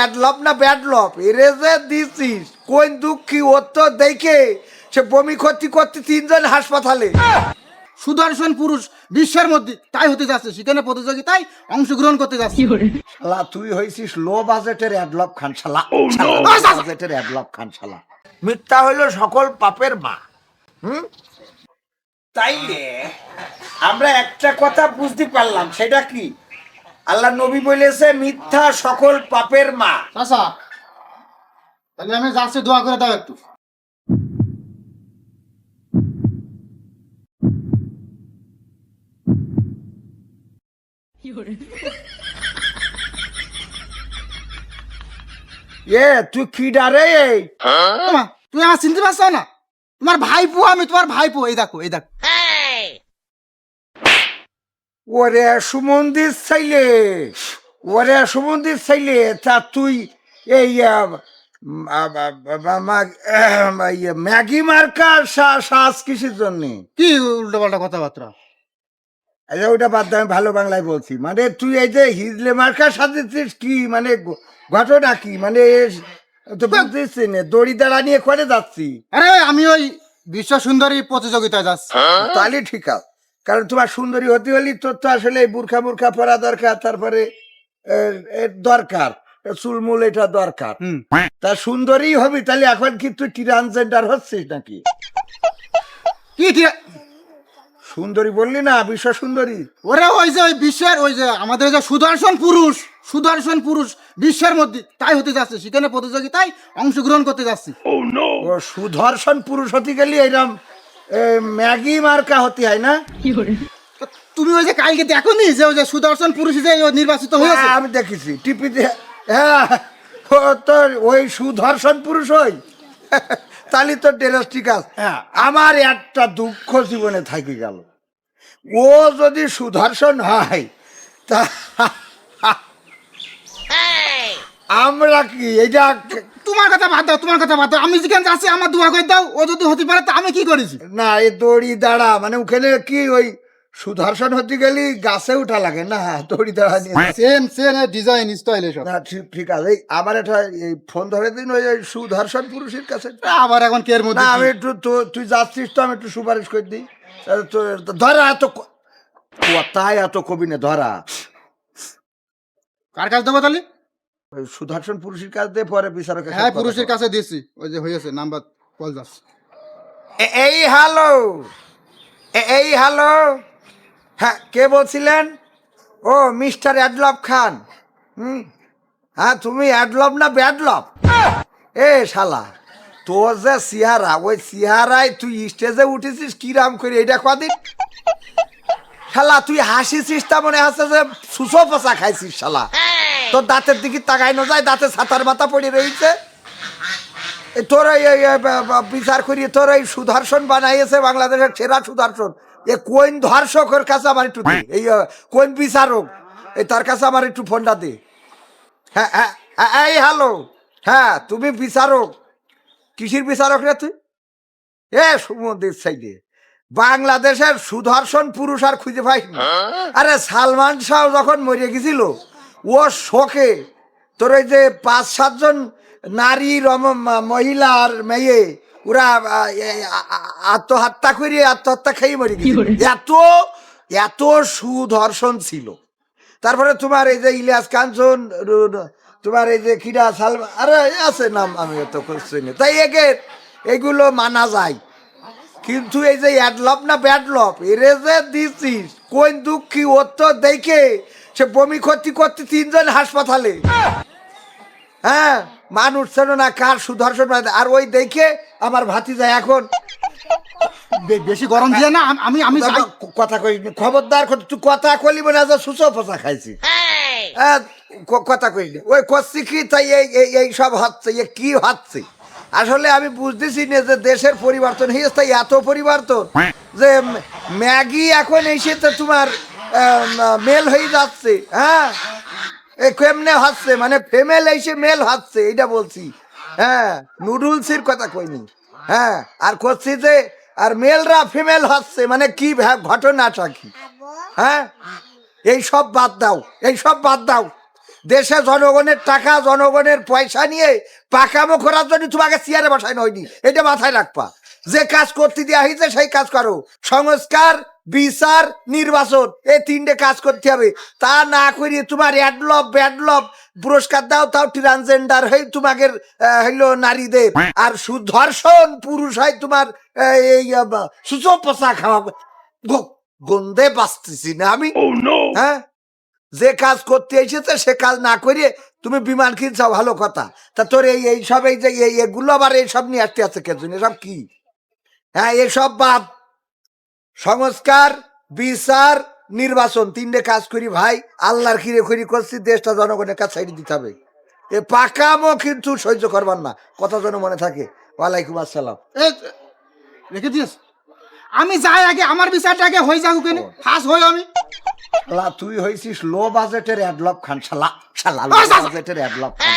ব্যাডলপ না ব্যাডলপ এরে যে দিছিস কোন দুঃখী ওর তো দেখে সে বমি ক্ষতি করতে তিনজন হাসপাতালে। সুদর্শন পুরুষ বিশ্বের মধ্যে তাই হতে যাচ্ছে সেখানে প্রতিযোগিতায় অংশগ্রহণ করতে যাচ্ছে। শালা তুই হয়েছিস লো বাজেটের অ্যাডলপ খান শালা। লো বাজেটের অ্যাডলপ খান শালা। মিথ্যা হইল সকল পাপের মা। হুম? তাইলে আমরা একটা কথা বুঝতে পারলাম সেটা কি? আল্লাহ নবী বলেছে মিথ্যা সকল পাপের মা। তাহলে আমি যাচ্ছি দোয়া করে দাও একটু। এ তুই কি ডারে এই? তোমা তুমি আমার চিনতে পারছ না? তোমার ভাইপো আমি তোমার ভাইপো এই দেখো এই দেখো। ওরে সুমন্দির চাইলে ওরে সুমন্দির চাইলে তা তুই এই ম্যাগি মার্কা শ্বাস কিসের জন্য? কি উল্টো পাল্টা কথাবার্তা? আচ্ছা ওটা বাদ দে, আমি ভালো বাংলায় বলছি। মানে তুই এই যে হিজলে মার্কা সাজেছিস কি? মানে ঘটনা কি? মানে তো বুঝতেছি না দড়ি দাঁড়া নিয়ে করে যাচ্ছি। আরে আমি ওই বিশ্ব সুন্দরী প্রতিযোগিতায় যাচ্ছি। তাহলে ঠিক আছে। কারণ তোমার সুন্দরী হতে হলে তোর তো আসলে বুরখা মুরখা পরা দরকার তারপরে দরকার। চুলমুল এটা দরকার। তা সুন্দরী হবি তাহলে এখন কি তুই ট্রান্সজেন্ডার হচ্ছিস নাকি? কি সুন্দরী বললি না বিশ্ব সুন্দরী। ওরা ওই যে ওই বিশ্বের ওই যে আমাদের যে সুদর্শন পুরুষ সুদর্শন পুরুষ বিশ্বের মধ্যে তাই হতে যাচ্ছে সেখানে প্রতিযোগিতায় অংশগ্রহণ করতে যাচ্ছি ও সুদর্শন পুরুষ হতে গেলি এরম এ, ম্যাগি মার্কা হতে হয় না? তুমি ওই যে কালকে দেখো নি যে ওই যে সুদর্শন পুরুষ যে নির্বাচিত হয়েছে? হ্যাঁ, আমি দেখেছি। টিপিতে হ্যাঁ ও তোর ওই সুদর্শন পুরুষ ওই। তাহলে তো ড্রেস ঠিক আছে হ্যাঁ। আমার একটা দুঃখ জীবনে থাকি গেল। ও যদি সুদর্শন হয় তা আমরা কি এটা তোমার কথা বাদ দাও তোমার কথা বাদ দাও। আমি যেখানে যাচ্ছি আমার দোয়া করে দাও ও যদি হতে পারে তা আমি কি করেছি? না এই দড়ি দাঁড়া মানে ওখানে কি ওই সুদর্শন হতে গেলি গাছে উঠা লাগে। না দড়ি দাঁড়া নিয়ে সেম সেম ডিজাইন স্টাইল এসব। না ঠিক ঠিক আছে। এই আমার একটা এই ফোন ধরে দিন ওই ওই সুদর্শন পুরুষের কাছে। আবার এখন কের না মধ্যে আমি একটু তুই যাচ্ছিস তো আমি একটু সুপারিশ করে দিই। ধরা এত কথায় এত কবি না ধরা। কার কাছে দেবো তাহলে? সুদর্শন পুরুষের কাছে দিয়ে পরে বিচারকের সাথে হ্যাঁ পুরুষের কাছে দিয়েছি। ওই যে হয়েছে নাম্বার কল যাচ্ছে। এই হ্যালো। এই হ্যালো। হ্যাঁ কে বলছিলেন? ও মিস্টার অ্যাডলভ খান। হুম? হ্যাঁ তুমি অ্যাডলভ না ব্যাডলভ এ শালা তোর যে সিহারা ওই সিহারায় তুই স্টেজে উঠেছিস কিরাম করে এটা কদিন? শালা তুই হাসিছিস তা মনে হচ্ছে যে সুসো পচা খাইছিস শালা। তোর দাঁতের দিকে তাকাই না যায় দাঁতে ছাতার মাথা পড়ে রয়েছে। তোর এই বিচার করি তোর এই সুদর্শন বানাইয়েছে বাংলাদেশের সেরা সুদর্শন। এ কোন ধর্ষকের কাছে আমার একটু দে এই কোন বিচারক এই তার কাছে আমার একটু ফোনটা দে। হ্যাঁ হ্যাঁ হ্যাঁ, এই হ্যালো হ্যাঁ তুমি বিচারক কিসির বিচারক রে তুই? এ সুমন্দির সাইডে বাংলাদেশের সুদর্শন পুরুষ আর খুঁজে পাই আরে সালমান শাহ যখন মরে গেছিল ও শোকে। তোর ওই যে পাঁচ সাতজন নারী রম ম- মহিলা আর মেয়ে ওরা আত্মহত্যা করে আত্মহত্যা খেয়ে মরে এত এত সুদর্শন ছিল। তারপরে তোমার এই যে ইলিয়াস কাঞ্চন তোমার এই যে খিরা সালমান আরে আছে নাম আমি এত চিনি তাই একে এগুলো মানা যায়। কিন্তু এই যে অ্যাডলপ না ব্যাডলপ এরে যে দিচ্ছিস কোন দুঃখী ওর তো দেখে সে বমি করতে করতে তিনজন হাসপাতালে। হ্যাঁ মানুষ ছিল না কার সুদর্শন আর ওই দেখে আমার ভাতিজা এখন বেশি গরম দিয়ে না আমি আমি কথা কই খবরদার তুই কথা কলি মনে আছে সুসো ফসা খাইছি। হ্যাঁ, কথা কই ওই করছি কি তাই এই এই- এই সব হচ্ছে এ কি হচ্ছে? আসলে আমি বুঝতেছি না যে দেশের পরিবর্তন হয়েছে তাই এত পরিবর্তন যে ম্যাগি এখন এসে তো তোমার মেল হয়ে যাচ্ছে হ্যাঁ? এ কেমনে হচ্ছে মানে ফেমেল এসে মেল হচ্ছে এটা বলছি। হ্যাঁ নুডলসের কথা কইনি হ্যাঁ? আর করছি যে, আর মেলরা ফিমেল হচ্ছে মানে কি ঘটনাটা কি? হ্যাঁ? এই সব বাদ দাও, এই সব বাদ দাও। দেশে জনগণের টাকা, জনগণের পয়সা নিয়ে পাকামো করার জন্য তোমাকে চেয়ারে বসায় হয়নি, এটা মাথায় রাখবা। যে কাজ করতে দেওয়া হয়েছে সেই কাজ করো। সংস্কার বিচার নির্বাচন এই তিনটে কাজ করতে হবে। তা না করিয়ে তোমার অ্যাডলভ ব্যাডলভ পুরস্কার দাও তাও ট্রান্সজেন্ডার হয়ে তোমাকে হইল নারীদের। আর সুধর্ষণ পুরুষ হয় তোমার এই সুচোপচা খাওয়া। গন্ধে বাঁচতেছি না আমি। হ্যাঁ? যে কাজ করতে এসেছে সে কাজ না করিয়ে তুমি বিমান কিনছো ভালো কথা। তা তোর এই এইসব এই যে এগুলো আবার এইসব নিয়ে আসতে আছে কে জন্য এসব কি? হ্যাঁ এসব বাদ। সংস্কার বিচার নির্বাচন তিনটে কাজ করি ভাই। আল্লাহর কিরে করি করছি দেশটা জনগণের কাছে ছেড়ে দিতে হবে। এ পাকামো কিন্তু সহ্য করবার না কথা যেন মনে থাকে। ওয়ালাইকুম আসসালাম। রেখে দিয়েছ আমি যাই আগে আমার বিচারটা আগে হয়ে যাক কেন ফার্স্ট হই আমি। শালা তুই হয়েছিস লো বাজেটের অ্যাডলপ খান শালা শালা লো। বাজেটের অ্যাডলপ খান